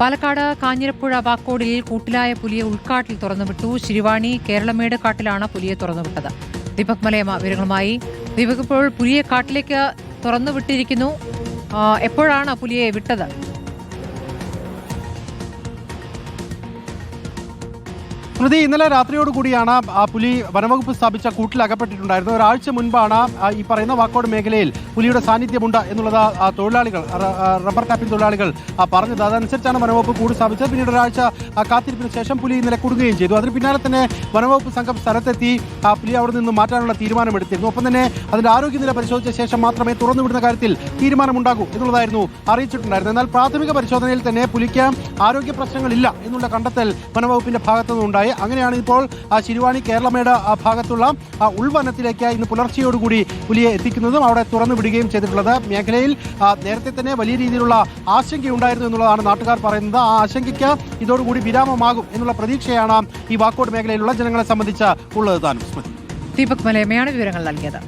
പാലക്കാട് കാഞ്ഞിരപ്പുഴ വാക്കോടിൽ കൂട്ടിലായ പുലിയെ ഉൾക്കാട്ടിൽ തുറന്നുവിട്ടു. ശിരുവാണി കേരളമേട് കാട്ടിലാണ് പുലിയെ തുറന്നുവിട്ടത്. ദീപക് മലയമ്മ വിവരങ്ങളുമായി. ദീപക് ഇപ്പോൾ പുലിയെ കാട്ടിലേക്ക് തുറന്നുവിട്ടിരിക്കുന്നു. എപ്പോഴാണ് പുലിയെ വിട്ടത്? സ്മൃതി ഇന്നലെ രാത്രിയോടുകൂടിയാണ് പുലി വനവകുപ്പ് സ്ഥാപിച്ച കൂട്ടിൽ അകപ്പെട്ടിട്ടുണ്ടായിരുന്നത്. ഒരാഴ്ച മുൻപാണ് ഈ പറയുന്ന വാക്കോട് മേഖലയിൽ പുലിയുടെ സാന്നിധ്യമുണ്ട് എന്നുള്ളത് തൊഴിലാളികൾ റബ്ബർ ടാപ്പിംഗ് തൊഴിലാളികൾ പറഞ്ഞത്. അതനുസരിച്ചാണ് വനവകുപ്പ് കൂട് സ്ഥാപിച്ചത്. പിന്നീട് ഒരാഴ്ച കാത്തിരിപ്പിന് ശേഷം പുലി ഇന്നലെ കുടുങ്ങുകയും ചെയ്തു. അതിന് പിന്നാലെ തന്നെ വനവകുപ്പ് സംഘം സ്ഥലത്തെത്തി പുലി അവിടെ നിന്ന് മാറ്റാനുള്ള തീരുമാനമെടുത്തിരുന്നു. ഒപ്പം തന്നെ അതിന്റെ ആരോഗ്യനില പരിശോധിച്ച ശേഷം മാത്രമേ തുറന്നുവിടുന്ന കാര്യത്തിൽ തീരുമാനമുണ്ടാകൂ എന്നുള്ളതായിരുന്നു അറിയിച്ചിട്ടുണ്ടായിരുന്നത്. എന്നാൽ പ്രാഥമിക പരിശോധനയിൽ തന്നെ പുലിക്ക് ആരോഗ്യ പ്രശ്നങ്ങളില്ല എന്നുള്ള കണ്ടെത്തൽ വനവകുപ്പിന്റെ ഭാഗത്തു നിന്നുണ്ടായി അങ്ങനെയാണ് ഇപ്പോൾ ശിരുവാണി കേരളമേട് ഭാഗത്തുള്ള ഉൾവനത്തിലേക്ക് ഇന്ന് പുലർച്ചെയോടുകൂടി പുലിയെ എത്തിക്കുന്നതും അവിടെ തുറന്നു വിടുകയും ചെയ്തിട്ടുള്ളത്. മേഖലയിൽ നേരത്തെ തന്നെ വലിയ രീതിയിലുള്ള ആശങ്കയുണ്ടായിരുന്നു എന്നുള്ളതാണ് നാട്ടുകാർ പറയുന്നത്. ആ ആശങ്കയ്ക്ക് ഇതോടുകൂടി വിരാമമാകും എന്നുള്ള പ്രതീക്ഷയാണ് ഈ വാക്കോട് മേഖലയിലുള്ള ജനങ്ങളെ സംബന്ധിച്ച് ഉള്ളത് താനും. ദീപക് മലയമ്മയാണ് വിവരങ്ങൾ നൽകിയത്.